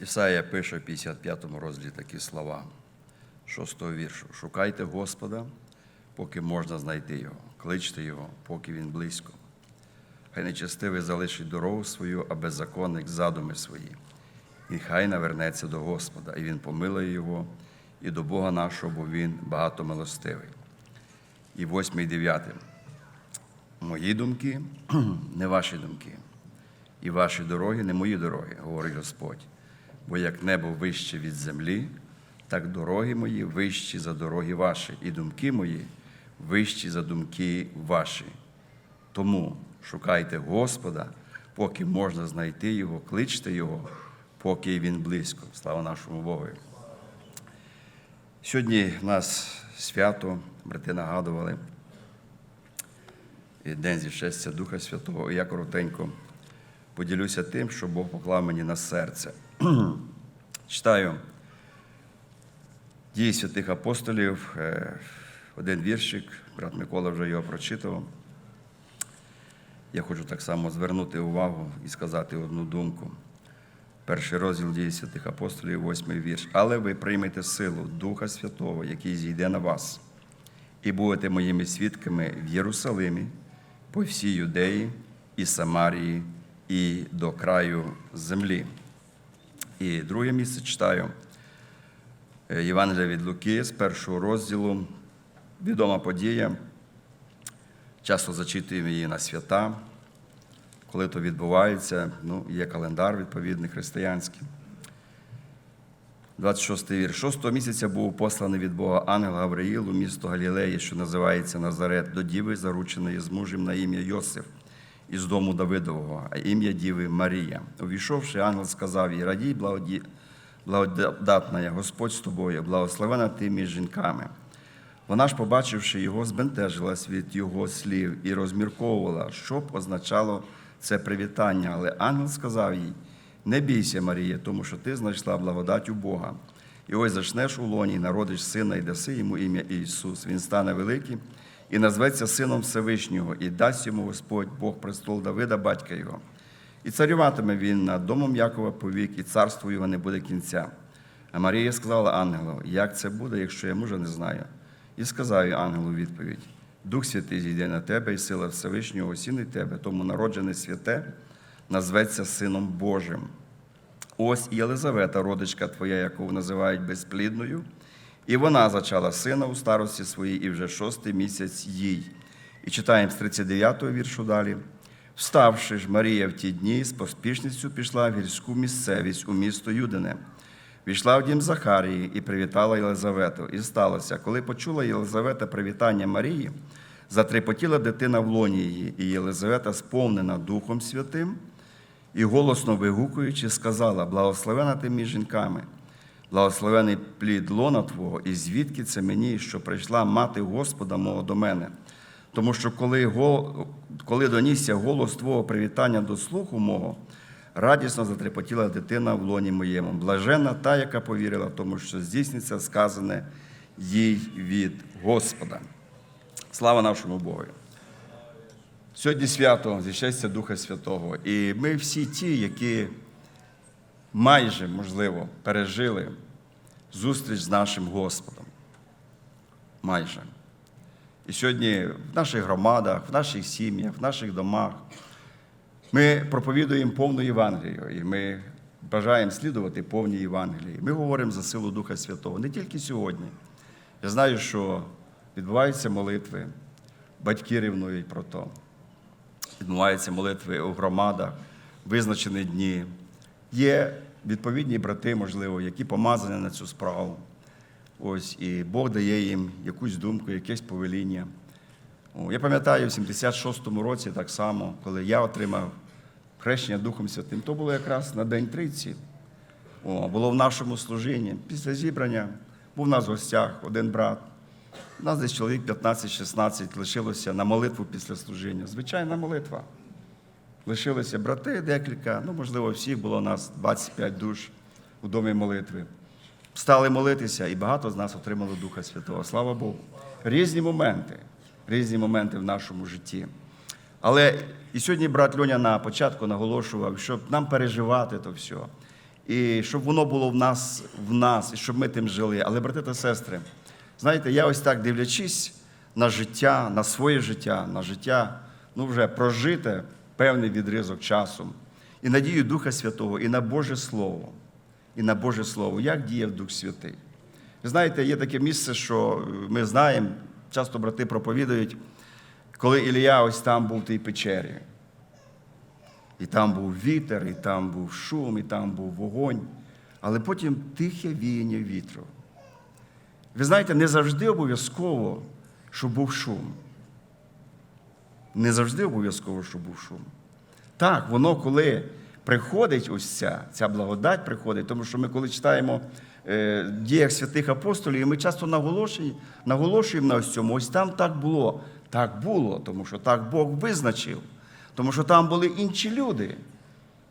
Ісая пише в 55 му розділі такі слова, 6 віршу. Шукайте Господа, поки можна знайти Його, кличте Його, поки Він близько. Хай нечестивий залишить дорогу свою, а беззаконник задуми свої. І хай навернеться до Господа, і Він помилує його, і до Бога нашого, бо Він багатомилостивий. І восьмий, дев'ятий. Мої думки не ваші думки, і ваші дороги не мої дороги, говорить Господь. Бо як небо вище від землі, так дороги мої вищі за дороги ваші, і думки мої вищі за думки ваші. Тому шукайте Господа, поки можна знайти Його, кличте Його, поки Він близько. Слава нашому Богу. Сьогодні в нас свято, брати нагадували, День зішестя Духа Святого. І я коротенько поділюся тим, що Бог поклав мені на серце. Читаю дії святих апостолів, е, один віршик, брат Микола вже його прочитав. Я хочу так само звернути увагу і сказати одну думку. Перший розділ дії святих апостолів, восьмий вірш. Але ви приймете силу Духа Святого, який зійде на вас, і будете моїми свідками в Єрусалимі, по всій Юдеї і Самарії, і до краю землі. І друге місце читаю Е, Євангелія від Луки з першого розділу. Відома подія. Часто зачитуємо її на свята. Коли то відбувається, ну, є календар відповідний християнський. 26 вірш. Шостого місяця був посланий від Бога ангел Гавриїл у місто Галілеї, що називається Назарет, до діви, зарученої з мужем на ім'я Йосиф із дому Давидового, а ім'я діви Марія. Увійшовши, ангел сказав їй, радій, благоді... благодатна, Господь з тобою, благословена ти між жінками. Вона ж, побачивши його, збентежилась від його слів і розмірковувала, що б означало це привітання. Але ангел сказав їй: Не бійся, Марія, тому що ти знайшла благодать у Бога. І ось зачнеш у лоні, народиш сина, і даси йому ім'я Ісус. Він стане великим і назветься Сином Всевишнього, і дасть йому Господь Бог престол Давида, батька його. І царюватиме він над домом Якова повік, і царство його не буде кінця. А Марія сказала ангелу, як це буде, якщо я мужа не знаю. І сказав ангелу відповідь: Дух Святий зійде на тебе, і сила Всевишнього осінить тебе, тому народжене святе назветься Сином Божим. Ось і Єлизавета, родичка твоя, яку називають безплідною, і вона зачала сина у старості своїй, і вже шостий місяць їй. І читаємо з 39-го віршу далі. Вставши ж, Марія в ті дні з поспішністю пішла в гірську місцевість у місто Юдине. Війшла в дім Захарії і привітала Єлизавету. І сталося, коли почула Єлизавета привітання Марії, затрепотіла дитина в лоні її, і Єлизавета, сповнена Духом Святим, і голосно вигукуючи, сказала: Благословена ти між жінками, благословений плід лона Твого, і звідки це мені, що прийшла мати Господа мого до мене. Тому що коли, гол- коли донісся голос Твого привітання до слуху мого, радісно затрепотіла дитина в лоні моєму. Блажена та, яка повірила, тому що здійсниться сказане їй від Господа. Слава нашому Богу! Сьогодні свято зіщастя Духа Святого. І ми всі ті, які майже, можливо, пережили зустріч з нашим Господом. Майже. І сьогодні в наших громадах, в наших сім'ях, в наших домах ми проповідуємо повну Євангелію, і ми бажаємо слідувати повній Євангелії. Ми говоримо за силу Духа Святого не тільки сьогодні. Я знаю, що відбуваються молитви, батьки ревнують про то. Відбуваються молитви у громадах, визначені дні. Є відповідні брати, можливо, які помазані на цю справу. Ось, і Бог дає їм якусь думку, якесь повеління. О, Я пам'ятаю, в 76-му році так само, коли я отримав хрещення Духом Святим, то було якраз на День Тридці. О, було в нашому служінні. Після зібрання був у нас в гостях один брат. У нас десь чоловік 15-16 лишилося на молитву після служіння. Звичайна молитва. Лишилися брати декілька, ну, можливо, всіх було у нас 25 душ у домі молитви. Стали молитися, і багато з нас отримало Духа Святого. Слава Богу. Різні моменти, різні моменти в нашому житті. Але і сьогодні брат Льоня на початку наголошував, щоб нам переживати то все. і щоб воно було в нас, в нас, і щоб ми тим жили. Але, брати та сестри, знаєте, я ось так дивлячись на життя, на своє життя, на життя, ну вже прожите певний відрізок часу, і надію Духа Святого, і на Боже Слово, і на Боже Слово, як діяв Дух Святий. Ви знаєте, є таке місце, що ми знаємо, часто брати проповідають, коли Ілія ось там був в тій печері. І там був вітер, і там був шум, і там був вогонь, але потім тихе віяння вітру. Ви знаєте, не завжди обов'язково, щоб був шум. Не завжди обов'язково, щоб був шум. Так, воно коли приходить ось ця, ця благодать приходить, тому що ми, коли читаємо е, діях святих апостолів, і ми часто наголошуємо, наголошуємо на ось цьому, ось там так було. Так було, тому що так Бог визначив. Тому що там були інші люди,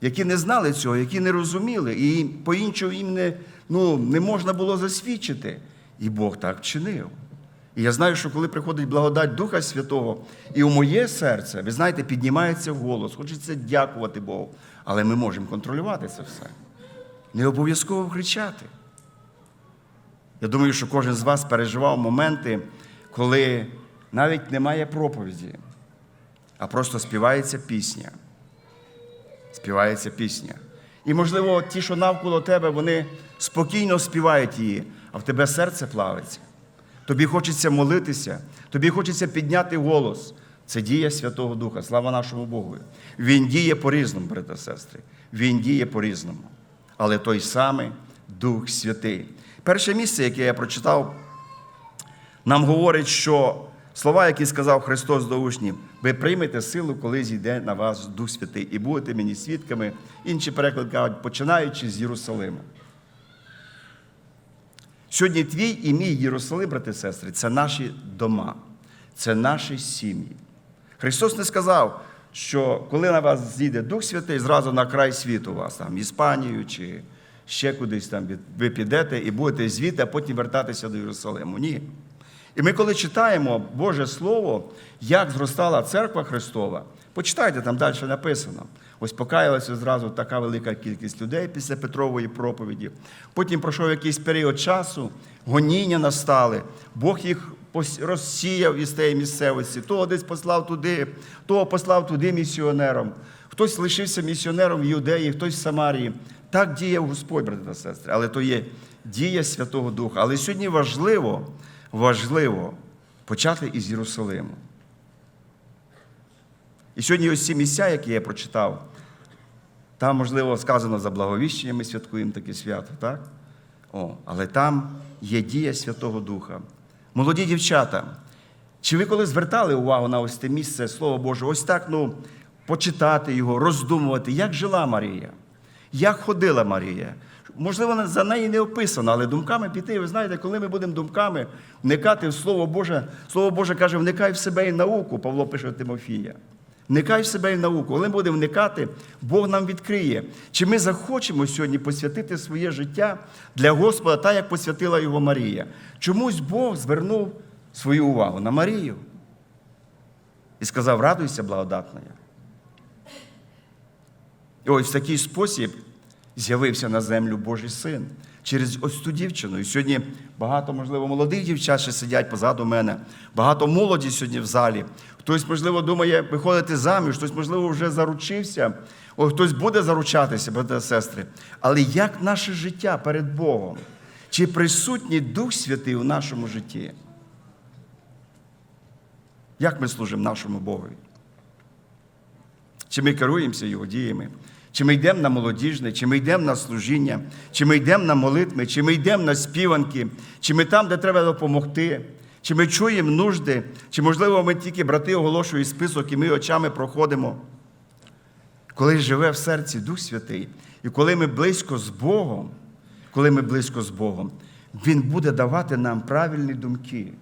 які не знали цього, які не розуміли, і по-іншому їм не, ну, не можна було засвідчити. І Бог так вчинив. І я знаю, що коли приходить благодать Духа Святого, і у моє серце, ви знаєте, піднімається голос, хочеться дякувати Богу. Але ми можемо контролювати це все. Не обов'язково кричати. Я думаю, що кожен з вас переживав моменти, коли навіть немає проповіді, а просто співається пісня. Співається пісня. І, можливо, ті, що навколо тебе, вони спокійно співають її, а в тебе серце плавиться. Тобі хочеться молитися, тобі хочеться підняти голос. Це дія Святого Духа, слава нашому Богу. Він діє по-різному, брати та сестри. Він діє по-різному. Але той самий Дух Святий. Перше місце, яке я прочитав, нам говорить, що слова, які сказав Христос до учнів, ви приймете силу, коли зійде на вас Дух Святий, і будете мені свідками. Інші переклади кажуть, починаючи з Єрусалиму. Сьогодні твій і мій Єрусалим, брати і сестри, це наші дома, це наші сім'ї. Христос не сказав, що коли на вас зійде Дух Святий, зразу на край світу вас, там, Іспанію чи ще кудись там ви підете і будете звідти, а потім вертатися до Єрусалиму. Ні. І ми, коли читаємо Боже Слово, як зростала церква Христова, почитайте, там далі написано. Ось покаялася зразу така велика кількість людей після Петрової проповіді. Потім пройшов якийсь період часу, гоніння настали, Бог їх розсіяв із тієї місцевості, того десь послав туди, того послав туди місіонером. Хтось лишився місіонером в Юдеї, хтось в Самарії. Так діяв Господь, брати та сестри, але то є дія Святого Духа. Але сьогодні важливо, важливо почати із Єрусалиму. І сьогодні ось ці місця, які я прочитав, там, можливо, сказано за благовіщення, ми святкуємо таке свято, так? О, але там є дія Святого Духа. Молоді дівчата, чи ви коли звертали увагу на ось те місце Слово Боже, ось так, ну, почитати його, роздумувати, як жила Марія, як ходила Марія? Можливо, за неї не описано, але думками піти. Ви знаєте, коли ми будемо думками вникати в Слово Боже, Слово Боже каже, вникай в себе і науку, Павло пише Тимофія. Вникай в себе і науку. Коли ми будемо вникати, Бог нам відкриє. Чи ми захочемо сьогодні посвятити своє життя для Господа, так як посвятила його Марія? Чомусь Бог звернув свою увагу на Марію і сказав: радуйся, благодатна. І ось в такий спосіб з'явився на землю Божий син через ось ту дівчину. І сьогодні багато, можливо, молодих дівчат ще сидять позаду мене, багато молоді сьогодні в залі. Хтось, можливо, думає виходити заміж, хтось, можливо, вже заручився, О, хтось буде заручатися, брати сестри. Але як наше життя перед Богом? Чи присутній Дух Святий у нашому житті? Як ми служимо нашому Богові? Чи ми керуємося його діями? Чи ми йдемо на молодіжне, чи ми йдемо на служіння, чи ми йдемо на молитви, чи ми йдемо на співанки, чи ми там, де треба допомогти, чи ми чуємо нужди, чи, можливо, ми тільки брати оголошують список, і ми очами проходимо. Коли живе в серці Дух Святий, і коли ми близько з Богом, коли ми близько з Богом, Він буде давати нам правильні думки.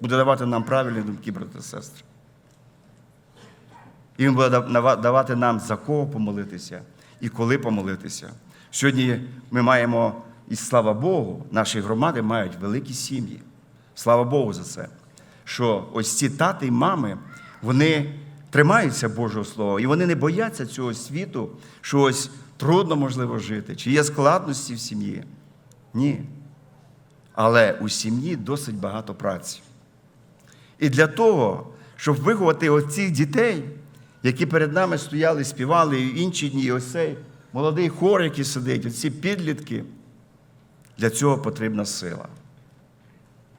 Буде давати нам правильні думки, брати і сестри. І Він буде дава- давати нам за кого помолитися і коли помолитися. Сьогодні ми маємо, і слава Богу, наші громади мають великі сім'ї. Слава Богу за це. Що ось ці тати і мами, вони тримаються Божого Слова, і вони не бояться цього світу, що ось трудно можливо жити, чи є складності в сім'ї. Ні. Але у сім'ї досить багато праці. І для того, щоб виховати оцих дітей, які перед нами стояли, співали і інші дні, і ось цей молодий хор, який сидить, оці підлітки, для цього потрібна сила.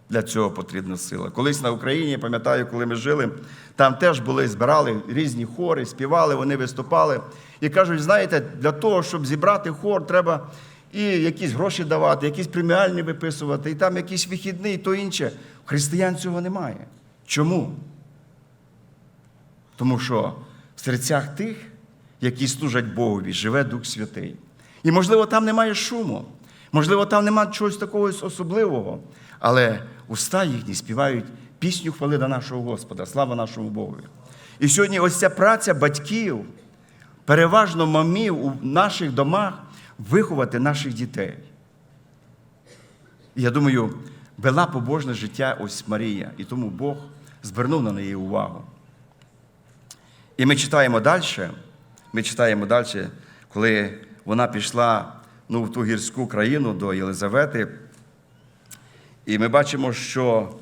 Для цього потрібна сила. Колись на Україні, я пам'ятаю, коли ми жили, там теж були, збирали різні хори, співали, вони виступали. І кажуть, знаєте, для того, щоб зібрати хор, треба і якісь гроші давати, якісь преміальні виписувати, і там якісь вихідні, і то інше. Християн цього немає. Чому? Тому що серцях тих, які служать Богові, живе Дух Святий. І, можливо, там немає шуму, можливо, там немає чогось такого особливого, але уста їхні співають пісню хвали до нашого Господа, слава нашому Богові. І сьогодні ось ця праця батьків, переважно мамів у наших домах виховати наших дітей. Я думаю, вела побожне життя ось Марія, і тому Бог звернув на неї увагу. І ми читаємо далі, ми читаємо далі, коли вона пішла ну, в ту гірську країну до Єлизавети. І ми бачимо, що,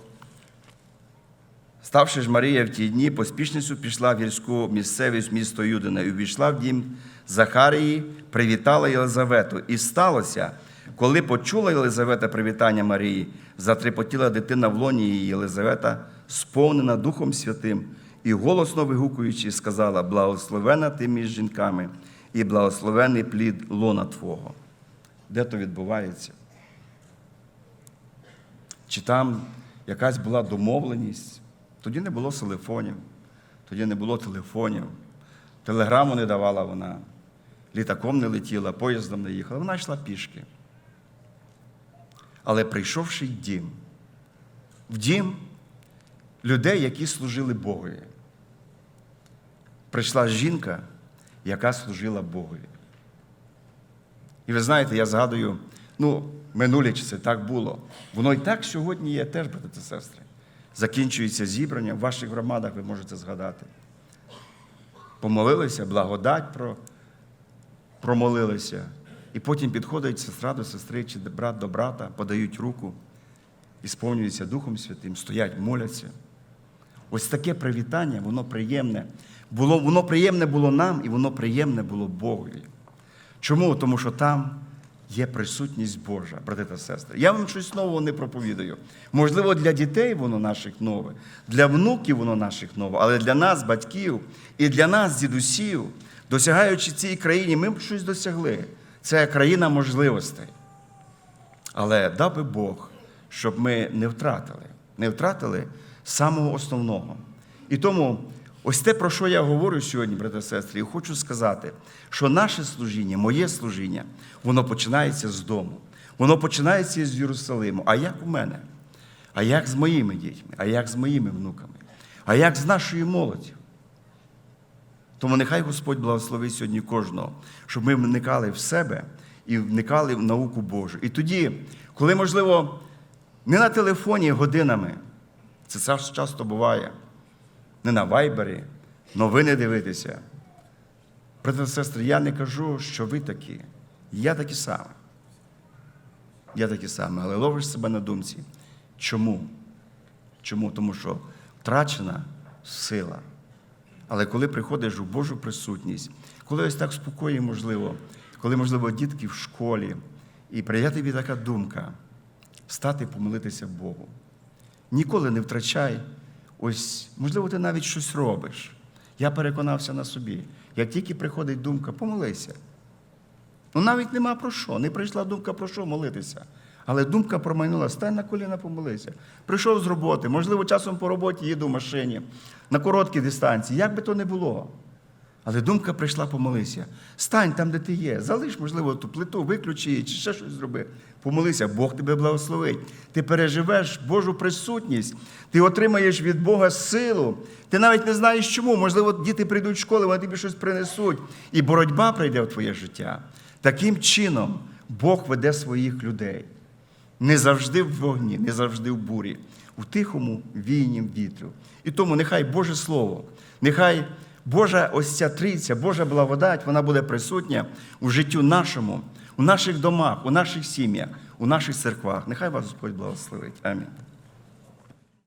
ставши ж Марія в ті дні, поспішницю пішла в гірську місцевість місто Юдина і увійшла в дім Захарії, привітала Єлизавету. І сталося, коли почула Єлизавета привітання Марії, затрепотіла дитина в лоні її Єлизавета, сповнена Духом Святим, і голосно вигукуючи, сказала: Благословена ти між жінками, і благословений плід лона Твого. Де то відбувається? Чи там якась була домовленість? Тоді не було телефонів, тоді не було телефонів, телеграму не давала вона, літаком не летіла, поїздом не їхала, вона йшла пішки. Але прийшовши в дім, в дім людей, які служили Богові, прийшла жінка, яка служила Богові. І ви знаєте, я згадую, ну, минулі часи так було. Воно і так сьогодні є теж, брати та сестри. Закінчується зібрання, в ваших громадах ви можете згадати. Помолилися, благодать про, промолилися. І потім підходить сестра до сестри чи брат до брата, подають руку, і сповнюються Духом Святим, стоять, моляться. Ось таке привітання, воно приємне. Було, Воно приємне було нам і воно приємне було Богові. Чому? Тому що там є присутність Божа, брати та сестри. Я вам щось нового не проповідаю. Можливо, для дітей воно наших нове, для внуків воно наших нове, але для нас, батьків, і для нас, дідусів, досягаючи цій країні, ми б щось досягли. Це країна можливостей. Але дав би Бог, щоб ми не втратили, не втратили самого основного. І тому ось те, про що я говорю сьогодні, брати і сестри, і хочу сказати, що наше служіння, моє служіння, воно починається з дому. Воно починається з Єрусалиму. А як у мене? А як з моїми дітьми? А як з моїми внуками? А як з нашою молоддю? Тому нехай Господь благословить сьогодні кожного, щоб ми вникали в себе і вникали в науку Божу. І тоді, коли, можливо, не на телефоні годинами, це часто буває, не на вайбері, новини дивитися. Брати та сестри, я не кажу, що ви такі. Я такі самі. Я такі самі, але ловиш себе на думці. Чому? Чому? Тому що втрачена сила. Але коли приходиш у Божу присутність, коли ось так спокою, можливо, коли, можливо, дітки в школі, і прийде тобі така думка стати помолитися Богу. Ніколи не втрачай, ось, можливо, ти навіть щось робиш. Я переконався на собі. Як тільки приходить думка, помолися. Ну навіть нема про що. Не прийшла думка про що молитися. Але думка промайнула, стань на коліна, помолися. Прийшов з роботи, можливо, часом по роботі їду в машині, на короткій дистанції, як би то не було. Але думка прийшла, помолися. Стань там, де ти є. Залиш, можливо, ту плиту, виключи її, чи ще щось зроби. Помолися, Бог тебе благословить. Ти переживеш Божу присутність, ти отримаєш від Бога силу. Ти навіть не знаєш чому. Можливо, діти прийдуть в школу, вони тобі щось принесуть. І боротьба прийде в твоє життя. Таким чином Бог веде своїх людей. Не завжди в вогні, не завжди в бурі, у тихому війні вітру. І тому нехай Боже Слово, нехай Божа ось ця трійця, Божа благодать, вона буде присутня у життю нашому, у наших домах, у наших сім'ях, у наших церквах. Нехай вас Господь благословить. Амінь.